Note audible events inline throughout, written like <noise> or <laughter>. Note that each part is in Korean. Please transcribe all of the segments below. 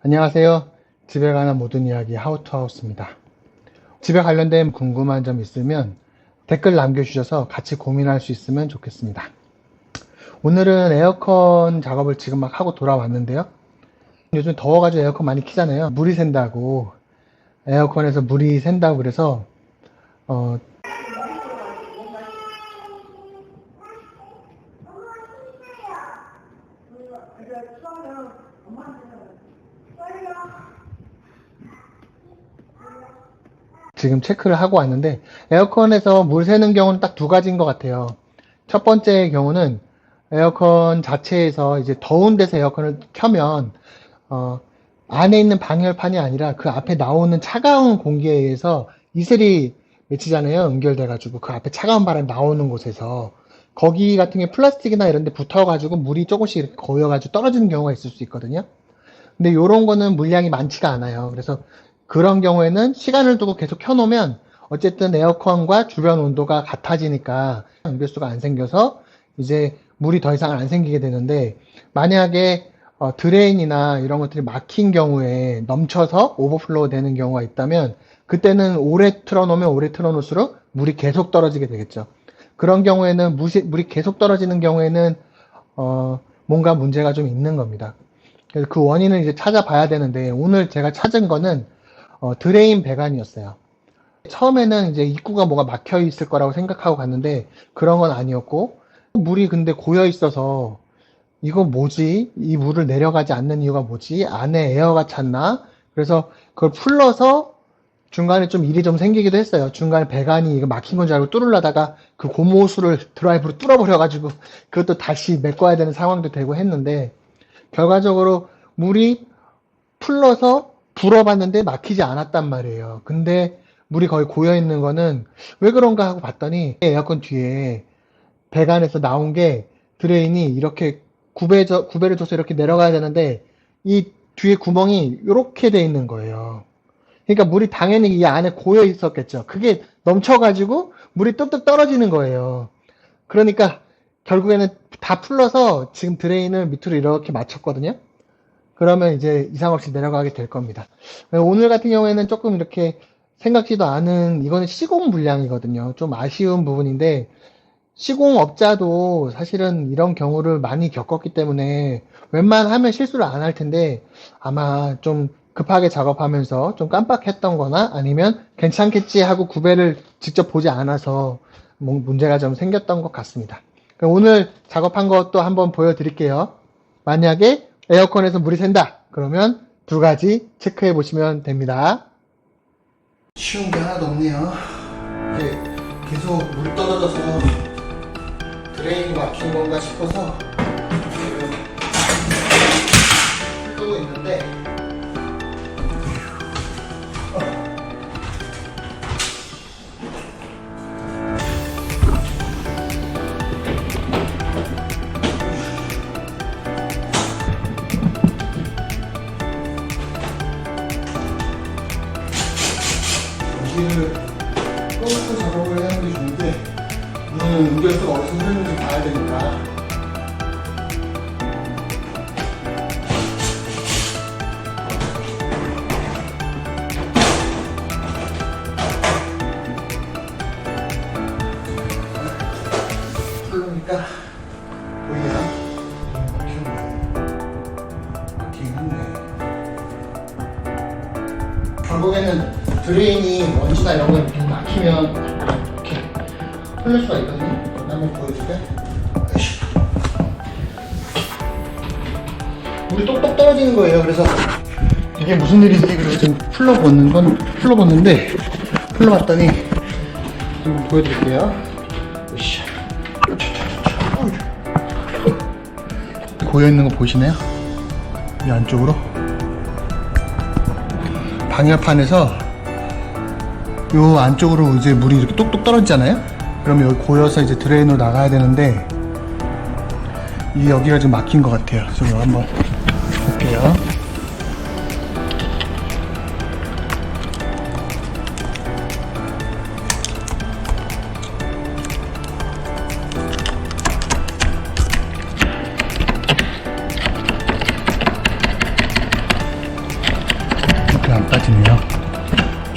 안녕하세요. 집에 관한 모든 이야기 하우투하우스입니다. 집에 관련된 궁금한 점 있으면 댓글 남겨주셔서 같이 고민할 수 있으면 좋겠습니다. 오늘은 에어컨 작업을 지금 막 하고 돌아왔는데요. 요즘 더워가지고 에어컨 많이 키잖아요. 물이 샌다고 에어컨에서 물이 샌다고 그래서 어, 지금 체크를 하고 왔는데 에어컨에서 물 새는 경우는 딱 두 가지인 것 같아요. 첫 번째 경우는 에어컨 자체에서 이제 더운 데서 에어컨을 켜면 어, 안에 있는 방열판이 아니라 그 앞에 나오는 차가운 공기에 의해서 이슬이 맺히잖아요. 연결돼가지고 그 앞에 차가운 바람 나오는 곳에서 거기 같은 게 플라스틱이나 이런 데 붙어가지고 물이 조금씩 고여가지고 떨어지는 경우가 있을 수 있거든요. 근데 요런 거는 물량이 많지가 않아요. 그래서 그런 경우에는 시간을 두고 계속 켜놓으면 어쨌든 에어컨과 주변 온도가 같아지니까 응별수가 안 생겨서 이제 물이 더 이상 안 생기게 되는데 만약에 어, 드레인이나 이런 것들이 막힌 경우에 넘쳐서 오버플로우 되는 경우가 있다면 그때는 오래 틀어놓으면 오래 틀어놓을수록 물이 계속 떨어지게 되겠죠. 그런 경우에는 무시, 물이 계속 떨어지는 경우에는 어, 뭔가 문제가 좀 있는 겁니다. 그래서 그 원인을 이제 찾아봐야 되는데 오늘 제가 찾은 거는 어, 드레인 배관이었어요. 처음에는 이제 입구가 뭐가 막혀 있을 거라고 생각하고 갔는데 그런 건 아니었고 물이 근데 고여 있어서 이거 뭐지? 이 물을 내려가지 않는 이유가 뭐지? 안에 에어가 찼나? 그래서 그걸 풀러서 중간에 좀 일이 좀 생기기도 했어요. 중간에 배관이 이거 막힌 건 줄 알고 뚫으려다가 그 고무호수를 드라이브로 뚫어버려가지고 그것도 다시 메꿔야 되는 상황도 되고 했는데 결과적으로 물이 풀러서 불어봤는데 막히지 않았단 말이에요. 근데 물이 거의 고여 있는 거는 왜 그런가 하고 봤더니 에어컨 뒤에 배관에서 나온 게 드레인이 이렇게 구배 구배를 줘서 이렇게 내려가야 되는데 이 뒤에 구멍이 이렇게 돼 있는 거예요. 그러니까 물이 당연히 이 안에 고여 있었겠죠. 그게 넘쳐가지고 물이 뚝뚝 떨어지는 거예요. 그러니까 결국에는 다 풀러서 지금 드레인을 밑으로 이렇게 맞췄거든요. 그러면 이제 이상 없이 내려가게 될 겁니다. 오늘 같은 경우에는 조금 이렇게 생각지도 않은 이거는 시공 물량이거든요. 좀 아쉬운 부분인데 시공업자도 사실은 이런 경우를 많이 겪었기 때문에 웬만하면 실수를 안 할 텐데 아마 좀 급하게 작업하면서 좀 깜빡했던 거나 아니면 괜찮겠지 하고 구배를 직접 보지 않아서 뭐 문제가 좀 생겼던 것 같습니다. 오늘 작업한 것도 한번 보여드릴게요. 만약에 에어컨에서 물이 샌다. 그러면 두 가지 체크해 보시면 됩니다. 쉬운 게 하나도 없네요. 계속 물이 떨어져서 드레인이 막힌 건가 싶어서 여기를 끄고 작업을 하는 게 좋은데 문은 연결수가 어디서 흐르는지 봐야 되니까 풀으니까 보이나? 막히긴 한데 결국에는 드레인이 먼지나 이런 거 이렇게 막히면 이렇게 흘릴 수가 있거든요. 한번 보여줄게. 물이 똑똑 떨어지는 거예요. 그래서 이게 무슨 일이지? 그래서 지금 풀러보는 건 풀러봤는데 풀러봤더니 좀 보여드릴게요. 고여 있는 거 보이시나요? 이 안쪽으로 방열판에서 요 안쪽으로 이제 물이 이렇게 똑똑 떨어지잖아요? 그러면 여기 고여서 이제 드레인으로 나가야 되는데 이 여기가 좀 막힌 것 같아요. 이거 한번 볼게요. 빠지네요.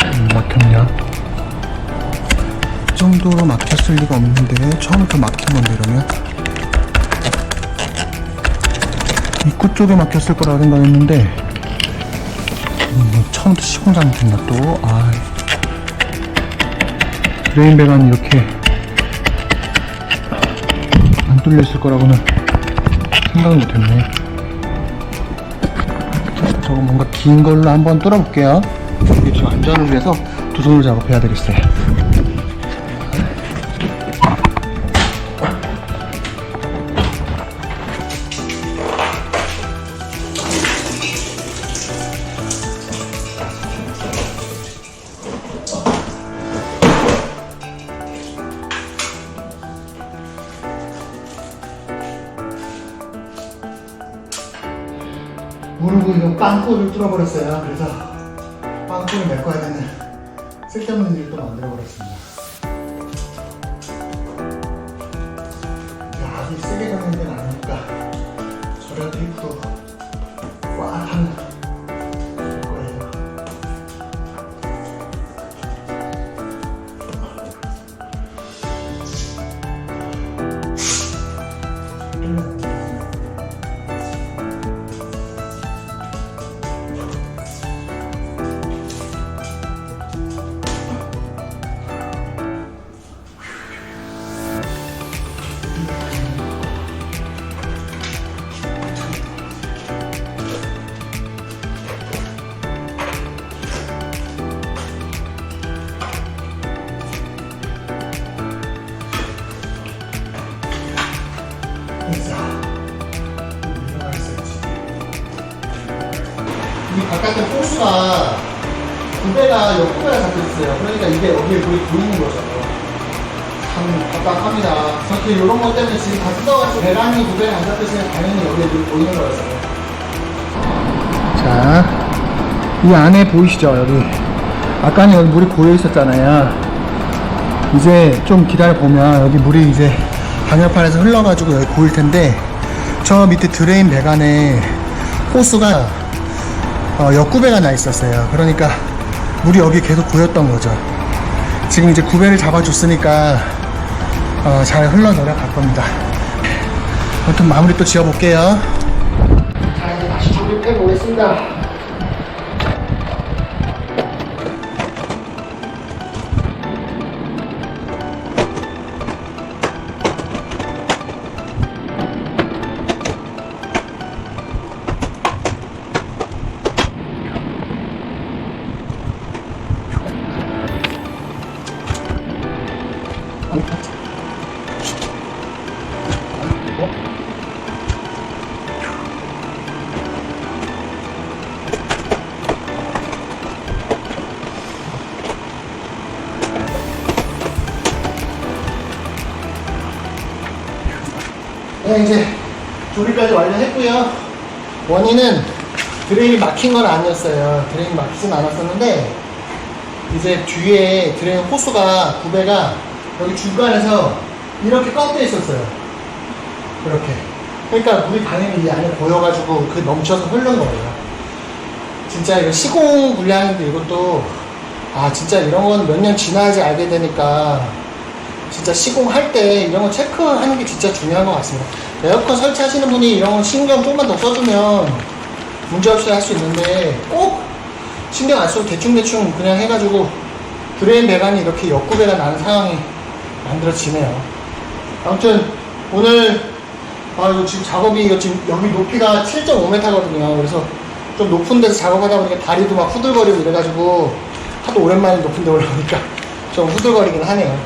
음, 막혔냐? 이 정도로 막혔을 리가 없는데 처음부터 막힌 건데 이러면 입구 쪽에 막혔을 거라 생각했는데 음, 뭐 처음부터 시공 잘못했나 또? 아 드레인 배관이 이렇게 안 뚫려 있을 거라고는 생각을 못했네. 저거 뭔가 긴 걸로 한번 뚫어볼게요. 이게 좀 안전을 위해서 두 손으로 작업해야 되겠어요. 빵꾸를 뚫어버렸어요. 그래서 빵꾸를 메꿔야 되는 쓸데없는 또 만들어버렸습니다. 이게 아주 세게 가는 데는 아 있어요. 그러니까 이게 여기에 물이 보이는 거죠. 참 답답합니다. 저렇게 이런 것 때문에 지금 다 뜯어가지고 배란이 구배가 안 잡혔으면 당연히 여기에 물이 보이는 거였어요. 자, 이 안에 보이시죠? 여기. 아까는 여기 물이 고여 있었잖아요. 이제 좀 기다려 보면 여기 물이 이제 방열판에서 흘러가지고 여기 고일 텐데 저 밑에 드레인 배관에 호수가 어, 역구배가 나 있었어요. 그러니까 물이 여기 계속 고였던 거죠. 지금 이제 구배를 잡아줬으니까 어, 잘 흘러 내려갈 겁니다. 아무튼 마무리 또 지어볼게요. 자 이제 다시 조립해 보겠습니다. 네, 이제 조립까지 완료했고요. 원인은 드레인이 막힌 건 아니었어요. 드레인이 막히진 않았었는데 이제 뒤에 드레인 호수가 구배가 여기 중간에서 이렇게 꺾여 있었어요. 이렇게. 그러니까 물이 당연히 이 안에 고여가지고 그 넘쳐서 흐른 거예요. 진짜 이거 시공 불량인데 이것도 아 진짜 이런 건 몇 년 지나야지 알게 되니까 진짜 시공할 때 이런 거 체크하는 게 진짜 중요한 것 같습니다. 에어컨 설치하시는 분이 이런 거 신경 조금만 더 써주면 문제없이 할 수 있는데 꼭 신경 안 쓰고 대충대충 그냥 해가지고 드레인 배관이 이렇게 역구배가 나는 상황이 만들어지네요. 아무튼 오늘 아 이거 지금 작업이 이거 지금 여기 높이가 7.5m거든요. 그래서 좀 높은 데서 작업하다 보니까 다리도 막 후들거리고 이래가지고 하도 오랜만에 높은 데 올라오니까 <laughs> 좀 후들거리긴 하네요.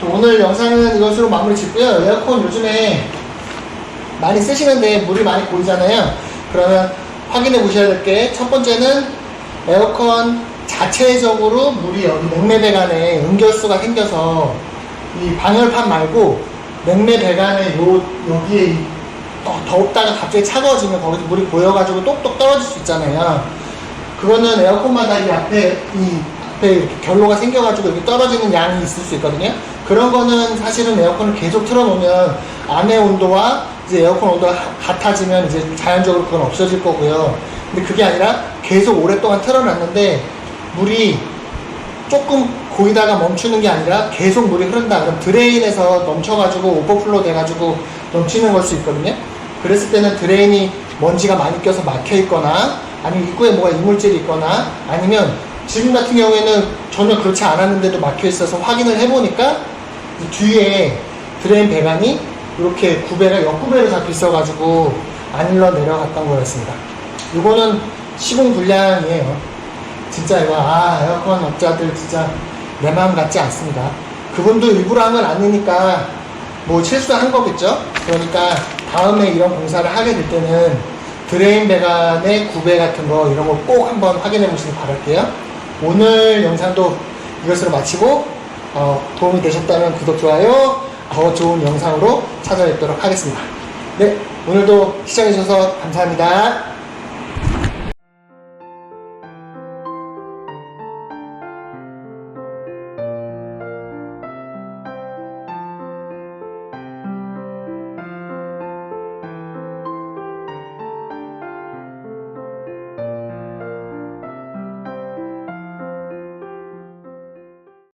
또 오늘 영상은 이것으로 마무리 짓고요. 에어컨 요즘에 많이 쓰시는데 물이 많이 고이잖아요. 그러면 확인해 보셔야 될 게 첫 번째는 에어컨 자체적으로 물이 여기 냉매 배관에 응결수가 생겨서 이 방열판 말고 냉매 배관에 요 여기에 이 더, 더웠다가 갑자기 차가워지면 거기서 물이 고여가지고 똑똑 떨어질 수 있잖아요. 그거는 에어컨마다 이 앞에 이 앞에 이렇게 결로가 생겨가지고 여기 떨어지는 양이 있을 수 있거든요. 그런 거는 사실은 에어컨을 계속 틀어놓으면 안의 온도와 이제 에어컨 온도가 같아지면 이제 자연적으로 그건 없어질 거고요. 근데 그게 아니라 계속 오랫동안 틀어놨는데 물이 조금 고이다가 멈추는 게 아니라 계속 물이 흐른다. 그럼 드레인에서 넘쳐가지고 오버플로 돼가지고 넘치는 걸 수 있거든요. 그랬을 때는 드레인이 먼지가 많이 껴서 막혀 있거나 아니면 입구에 뭐가 이물질이 있거나 아니면 지금 같은 경우에는 전혀 그렇지 않았는데도 막혀 있어서 확인을 해보니까 이 뒤에 드레인 배관이 이렇게 구배가 옆구배로 잡혀 있어가지고 안 흘러 내려갔던 거였습니다. 이거는 시공 불량이에요. 진짜 이거 아 에어컨 업자들 진짜 내 마음 같지 않습니다. 그분도 일부러 한 건 아니니까 뭐 실수한 거겠죠. 그러니까 다음에 이런 공사를 하게 될 때는 드레인 배관의 구배 같은 거 이런 거 꼭 한번 확인해 보시길 바랄게요. 오늘 영상도 이것으로 마치고 어, 도움이 되셨다면 구독 좋아요 더 좋은 영상으로 찾아뵙도록 하겠습니다. 네 오늘도 시청해 주셔서 감사합니다.